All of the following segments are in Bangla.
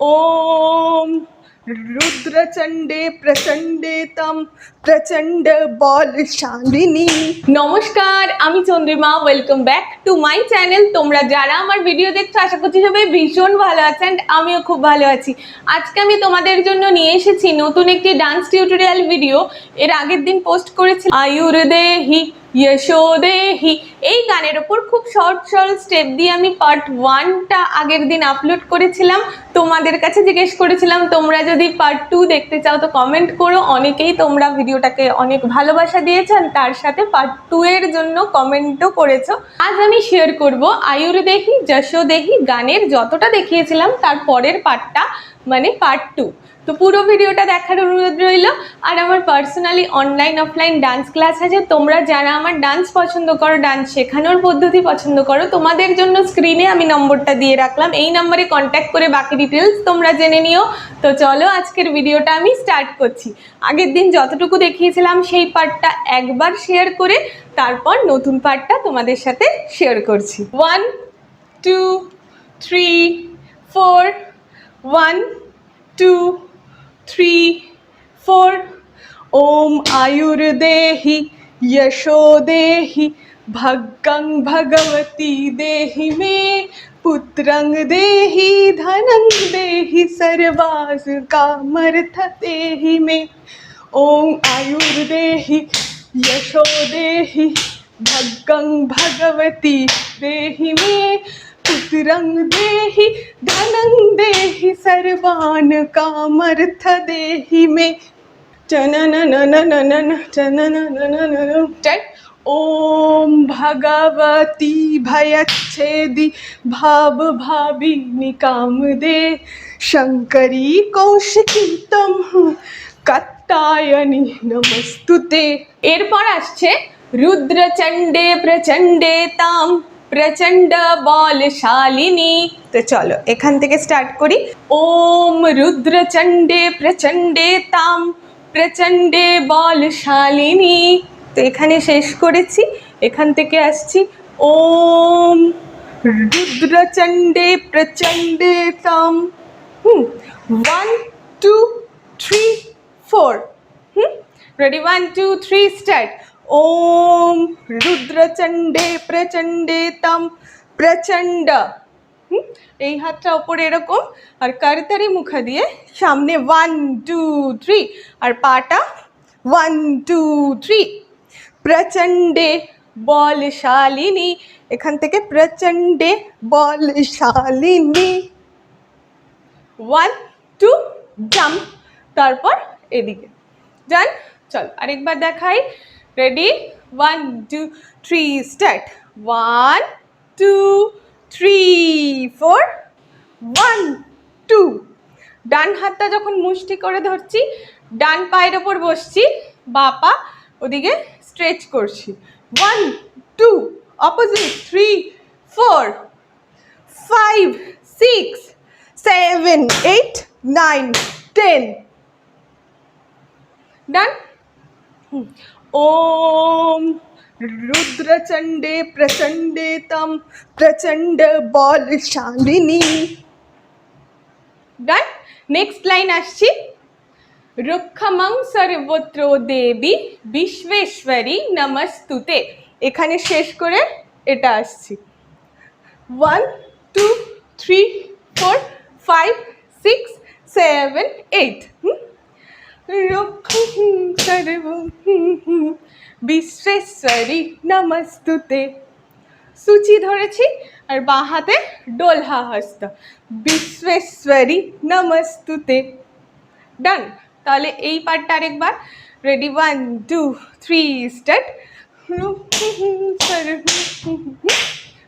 ওম রুদ্রচণ্ডে প্রচণ্ডে তম প্রচণ্ড বলশালিনী নমস্কার, আমি Chandrima welcome back to my channel তোমরা যারা আমার ভিডিও দেখছ, আশা করছি সবাই ভীষণ ভালো আছে অ্যান্ড আমিও খুব ভালো আছি। আজকে আমি তোমাদের জন্য নিয়ে এসেছি নতুন একটি ডান্স টিউটোরিয়াল ভিডিও এর আগের দিন পোস্ট করেছি। আয়ুর্দেহি যশোদেহি এই গানের ওপর খুব শর্ট শর্ট স্টেপ দিয়ে আমি পার্ট ওয়ানটা আগের দিন আপলোড করেছিলাম। তোমাদের কাছে জিজ্ঞেস করেছিলাম, তোমরা যদি পার্ট টু দেখতে চাও তো কমেন্ট করো। অনেকেই তোমরা ভিডিওটাকে অনেক ভালোবাসা দিয়েছেন, তার সাথে পার্ট টু এর জন্য কমেন্টও করেছ। আজ আমি শেয়ার করব আয়ুর্দেহি যশোদেহি গানের যতটা দেখিয়েছিলাম, তার পরের পার্টটা মানে পার্ট টু তো পুরো ভিডিওটা দেখার অনুরোধ রইল। আর আমার personally online offline dance class আছে। তোমরা যারা আমার ডান্স পছন্দ করো ডান্স শেখানোর পদ্ধতি পছন্দ করো, তোমাদের জন্য স্ক্রিনে আমি নম্বরটা দিয়ে রাখলাম। এই নম্বরে কন্ট্যাক্ট করে বাকি ডিটেলস তোমরা জেনে নিও। তো চলো আজকের ভিডিওটা আমি স্টার্ট করছি। আগের দিন যতটুকু দেখিয়েছিলাম, সেই পার্টটা একবার শেয়ার করে তারপর নতুন পার্টটা তোমাদের সাথে শেয়ার করছি। One two three four one two three four ओम आयुर्देहि यशो देहि भगं भगवती देहि मे पुत्रं देहि धनं देहि सर्वास कामर्थ देहि मे ओम आयुर्देहि यशो देहि भगं भगवती देहि मे पुत्रं देहि धनं देहि सर्वान् कामर्थ देहि मे चननननननन चनननननन चट ॐ भगवती भयच्छेदि भाव भाविनि कामदे शङ्करी কৌশিকী তম কাত্তায়নী নমস্তুতে এরপর আসছে রুদ্রচণ্ডে প্রচণ্ডে তাম প্রচণ্ড বলশালিনী তো চলো, এখান থেকে স্টার্ট করি। ওম রুদ্রচণ্ডে প্রচণ্ডে তাম, প্রচণ্ডে বলশালিনী তো এখানে শেষ করেছি, এখান থেকে আসছি। ওম রুদ্রচণ্ডে প্রচণ্ডে তাম। হুম one two three four hmm ready one two three start ওম রুদ্রচণ্ডে প্রচণ্ডে তম প্রচণ্ড হুম, এই হাতটা ওপরে এরকম আর কারতারি মুখা দিয়ে সামনে ওয়ান টু থ্রি আর পাটা ওয়ান টু থ্রি প্রচণ্ডে বলশালিনী এখান থেকে প্রচণ্ডে বলশালিনী। ওয়ান টু জাম্প তারপর এদিকে। যান চল আরেকবার দেখাই। Ready one two three start one two three four one two done হাতটা যখন মুষ্টি করে ধরছি, ডান পায়ের ওপর বসছি, বা পা ওদিকে স্ট্রেচ করছি। One two opposite three four five six seven eight nine ten done ওম রুদ্রচণ্ডে প্রচণ্ডে তম প্রচণ্ড বলশালিনী ডান নেক্সট লাইন আসছি। রুক্ষমং সর্বত্র দেবী বিশ্বেশ্বরী নমস্তুতে এখানে শেষ করে এটা আসছি। One two three four five six seven eight সর্ব বিশ্বেশ্বরী, নমস্তুতে। সূচি ধরেছি আর বাঁ হাতে ডোলহা হস্ত। বিশ্বেশ্বরী, নমস্তুতে। ডান তাহলে এই পার্টটা আরেকবার। Ready one two three start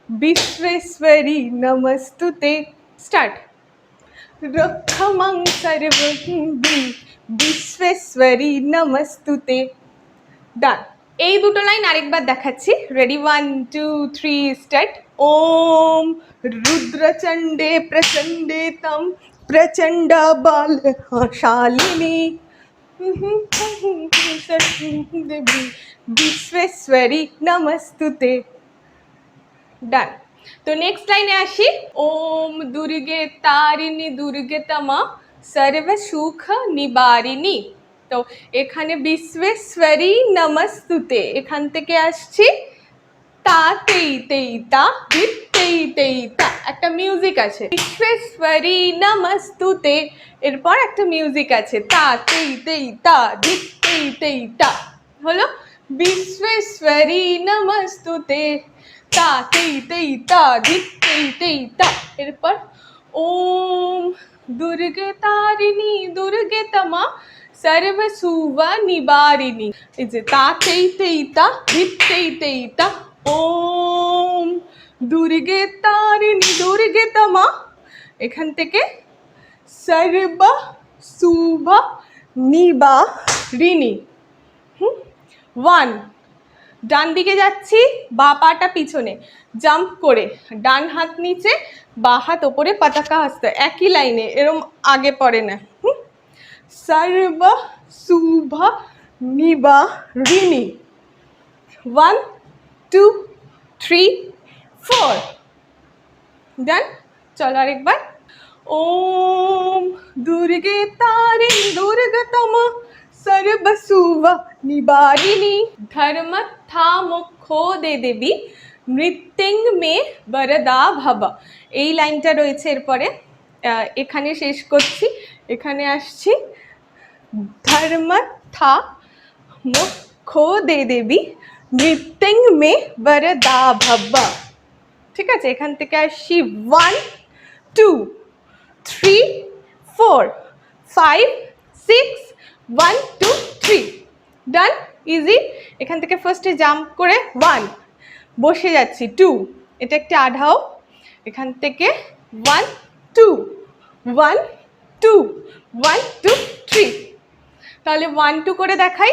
Bishweshwari, নমস্তুতে। স্টার্ট রক্ষমং সর্ব বিশ্বেশ্বরী, নমস্তুতে। ডান এই দুটো লাইন আরেকবার দেখাচ্ছি। Ready one two three start ওম রুদ্রচণ্ডে প্রচণ্ডে তম প্রচণ্ড বল শালিনী বিশ্বেশ্বরী, নমস্তুতে। ডান তো নেক্সট লাইনে আসি। ওম দুর্গে তারিণী দুর্গে তমা। সর্ব সুখ নিবারিণী তো এখানে বিশ্বেশ্বরী নমস্তুতে এখান থেকে আসছি তা তা তেই তেই তা একটা মিউজিক আছে। বিশ্বেশ্বরী নমস্তুতে এরপর একটা মিউজিক আছে। তা তেই তা ধিত তেই তা। হলো? বিশ্বেশ্বরী নমস্তুতে তা তেই তেই তা ধিত তেই তেই তা। এরপর ওম দুর্গে তারিণী দুর্গে তমা সর্ব শুভ নিবারিণী এই যে তা তেই তেই তা ধিত তেই তেই তা ওম দুর্গে তারিণী দুর্গে তমা এখান থেকে সর্ব শুভ নিবারিণী হুম? ওয়ান ডান দিকে যাচ্ছি, বা পাটা পিছনে। জাম্প করে, ডান হাত নিচে বা হাত ওপরে পতাকা হস্তে একই লাইনে এরম আগে পড়ে না। সর্ব শুভ নিবারিণী। One two three four done চলো আরেকবার। ওম দুর্গে তারিণী দুর্গতম সর্বসুভ নিবারিণী। ধর্মথা মুখো দে দেবী। মৃত্যুং মে বরদা ভব। এই লাইনটা রয়েছে এরপরে। এখানে শেষ করছি। এখানে আসছি। ধর্মথা মুখো দে দেবী মৃত্যুং মে বরদা ভব। ঠিক আছে, এখান থেকে আসছি। One, two, three, four, five, six, one, two, three. Done, easy. এখান থেকে ফার্স্টে জাম্প করে ওয়ান বসে যাচ্ছি টু এটা একটি আঢাও, এখান থেকে one two one two one two three তাহলে ওয়ান টু করে দেখাই।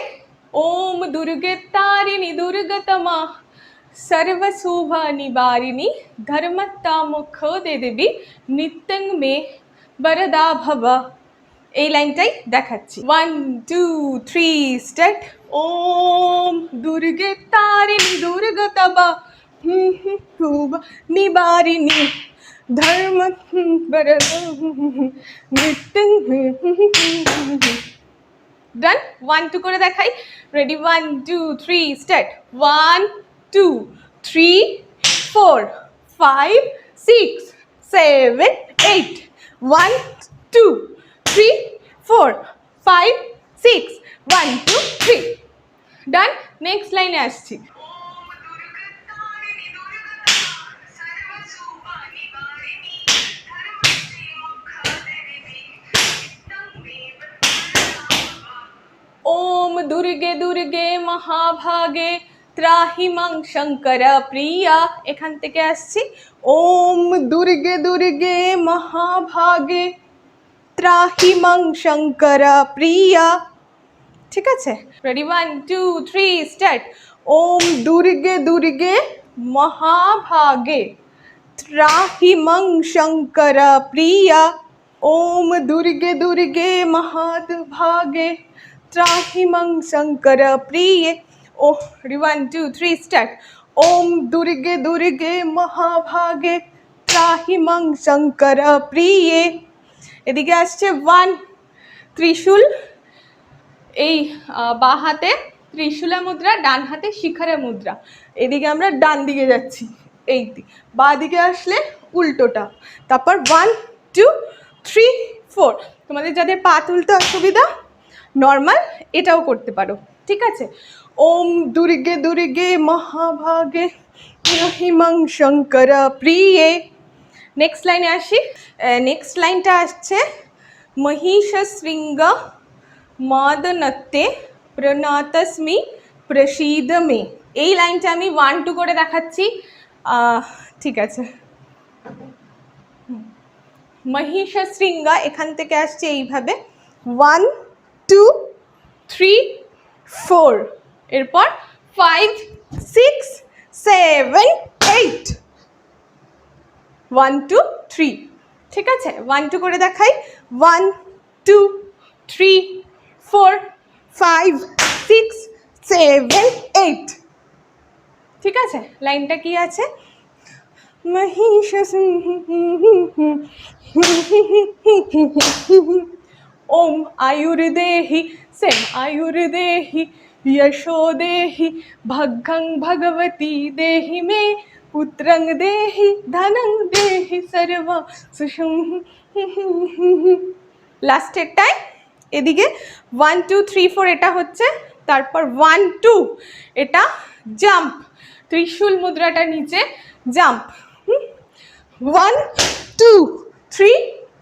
ওম দুর্গে তারিণী দুর্গতমা সর্বশুভ নিবারিণী, ধর্মত্তা মুখ দে দেবী, নিত্যং মে বরদা ভব। এই লাইনটাই দেখাচ্ছি। ওয়ান টু থ্রি স্টার্ট ওম দুর্গে তারিণী দুর্গতবা হুম হুম শুভ নিবারিণী ধর্ম হুম, বরদ নিত্যং মে হুম, হুম, হুম, হুম, হুম। ডান ওয়ান টু করে দেখাই ready one two three start one two three four five six seven eight one two three four five six, one, two, three. Done, next লাইনে আসছি। ওম দুর্গে দুর্গে, মহাভাগে, ত্রাহি মাং শঙ্কর প্রিয়া। এখান থেকে আসছি। ওম দুর্গে দুর্গে, মহাভাগে, ত্রাহি মাং শঙ্কর প্রিয়া। ঠিক আছে? Ready one two three start ওম দুর্গে দুর্গে মহাভাগে ত্রাহি মং শঙ্কর প্রিয়া। ওম দুর্গে দুর্গে মহাদভাগে ত্রাহি মং শঙ্কর প্রিয়ে ও ওয়ান টু থ্রি স্টার্ট ওম দুর্গে দুর্গে মহাভাগে ত্রাহি মং শঙ্কর প্রিয়ে। এদিকে আসছে ওয়ান ত্রিশূল এই বাঁ হাতে ত্রিশূলা মুদ্রা, ডান হাতে শিখারা মুদ্রা। এদিকে আমরা ডান দিকে যাচ্ছি এই বাঁ দিকে আসলে উল্টোটা। তারপর ওয়ান টু থ্রি ফোর তোমাদের যাদের পা তুলতে অসুবিধা নর্মাল এটাও করতে পারো। ঠিক আছে? ওম দুর্গে দুর্গে, মহাভাগে হিমং শঙ্কর প্রিয়ে। নেক্সট লাইনে আসি। নেক্সট লাইনটা আসছে মহিষ শৃঙ্গ মদনত্তে প্রণাতস্মি প্রসীদ মে এই লাইনটা আমি ওয়ান টু করে দেখাচ্ছি। ঠিক আছে। মহিষ শৃঙ্গা এখান থেকে আসছে এইভাবে। ওয়ান টু থ্রি ফোর এরপর five six seven eight one two three ঠিক আছে? ওয়ান টু করে দেখাই। One two three four five six seven eight ঠিক আছে লাইনটা কি আছে महिष ओम आयुर्देहि सेम आयुर्देहि यशो देहि भग्गं भगवती देहि मे পুত্রং দেহি ধনং দেহি সর্ব সুষুম লাস্টেরটায় এদিকে ওয়ান টু থ্রি ফোর এটা হচ্ছে, তারপর ওয়ান টু এটা জাম্প ত্রিশূল মুদ্রাটা নিচে jump one two three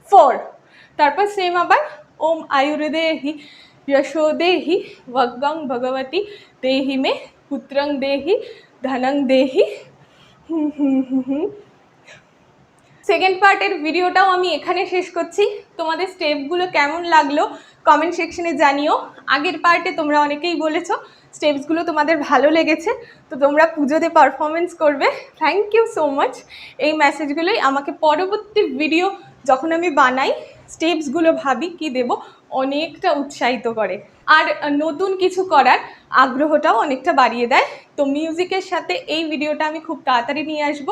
four তারপর সেম আবার, ওম আয়ুর্দেহি যশো দেহি ভগং ভগবতী দেহি মে, পুত্রং দেহি, ধনং দেহি সেকেন্ড পার্টের ভিডিওটাও আমি এখানে শেষ করছি। তোমাদের স্টেপগুলো কেমন লাগল? কমেন্ট সেকশনে জানিও। আগের পার্টে তোমরা অনেকেই বলেছ স্টেপসগুলো তোমাদের ভালো লেগেছে, তো তোমরা পুজোতে পারফরমেন্স করবে। থ্যাংক ইউ সো মাচ এই মেসেজগুলোই আমাকে পরবর্তী ভিডিও যখন আমি বানাই স্টেপসগুলো ভাবি কি দেব, অনেকটা উৎসাহিত করে। আর নতুন কিছু করার আগ্রহটাও অনেকটা বাড়িয়ে দেয়। তো মিউজিকের সাথে এই ভিডিওটা আমি খুব তাড়াতাড়ি নিয়ে আসব।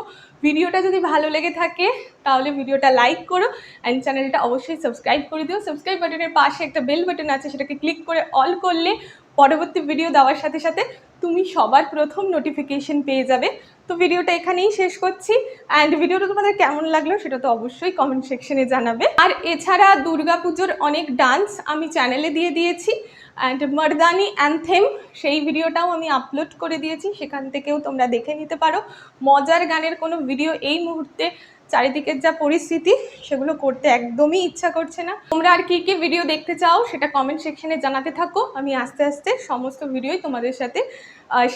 ভিডিওটা যদি ভালো লেগে থাকে, তাহলে ভিডিওটা লাইক করো অ্যান্ড চ্যানেলটা অবশ্যই সাবস্ক্রাইব করে দিও। সাবস্ক্রাইব বাটনের পাশে একটা বেল বাটন আছে, সেটাকে ক্লিক করে অল করলে পরবর্তী ভিডিও দেওয়ার সাথে সাথে তুমি সবার প্রথম নোটিফিকেশন পেয়ে যাবে। তো ভিডিওটা এখানেই শেষ করছি অ্যান্ড ভিডিওটা তোমাদের কেমন লাগল সেটা তো অবশ্যই কমেন্ট সেকশনে জানাবে। আর এছাড়া দুর্গাপুজোর অনেক ডান্স আমি চ্যানেলে দিয়ে দিয়েছি। অ্যান্ড মর্দানি অ্যান্থেম সেই ভিডিওটাও আমি আপলোড করে দিয়েছি, সেখান থেকেও তোমরা দেখে নিতে পারো। মজার গানের কোনো ভিডিও এই মুহূর্তে চারিদিকের যা পরিস্থিতি, সেগুলো করতে একদমই ইচ্ছা করছে না। তোমরা আর কি কি ভিডিও দেখতে চাও, সেটা কমেন্ট সেকশনে জানাতে থাকো। আমি আস্তে আস্তে সমস্ত ভিডিওই তোমাদের সাথে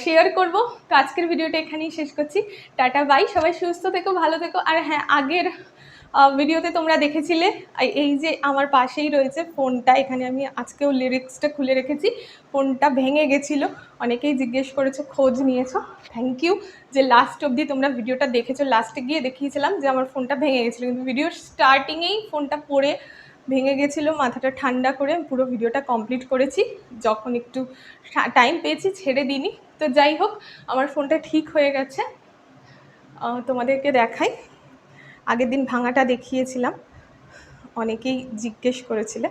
শেয়ার করব। তো আজকের ভিডিওটা এখানেই শেষ করছি। টাটা বাই সবাই সুস্থ থেকো, ভালো থেকো। আর হ্যাঁ আগের ভিডিওতে তোমরা দেখেছিলে। এই- যে আমার পাশেই রয়েছে ফোনটা, এখানে আমি আজকেও লিরিক্সটা খুলে রেখেছি। ফোনটা ভেঙে গেছিল। অনেকেই জিজ্ঞেস করেছ, খোঁজ নিয়েছো। থ্যাংক ইউ যে লাস্ট অবধি তোমরা ভিডিওটা দেখেছ লাস্টে গিয়ে দেখিয়েছিলাম যে আমার ফোনটা ভেঙে গেছিল। কিন্তু ভিডিওর স্টার্টিংয়েই ফোনটা পড়ে ভেঙে গেছিল, মাথাটা ঠান্ডা করে পুরো ভিডিওটা কমপ্লিট করেছি। যখন একটু টাইম পেয়েছি, ছেড়ে দিইনি। তো যাই হোক, আমার ফোনটা ঠিক হয়ে গেছে। তোমাদেরকে দেখাই। আগের দিন ভাঙাটা দেখিয়েছিলাম। অনেকেই জিজ্ঞেস করেছিলে।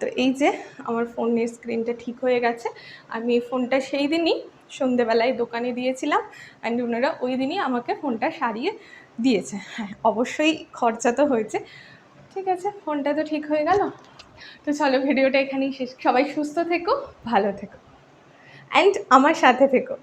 তো এই যে আমার ফোনের স্ক্রিনটা ঠিক হয়ে গেছে। আমি এই ফোনটা সেই দিনই সন্ধেবেলায় দোকানে দিয়েছিলাম অ্যান্ড ওনারা ওই দিনই আমাকে ফোনটা সারিয়ে দিয়েছে। হ্যাঁ অবশ্যই খরচা তো হয়েছে। ঠিক আছে, ফোনটা তো ঠিক হয়ে গেল। তো চলো ভিডিওটা এখানেই শেষ। সবাই সুস্থ থেকো, ভালো থেকো। অ্যান্ড আমার সাথে থেকো।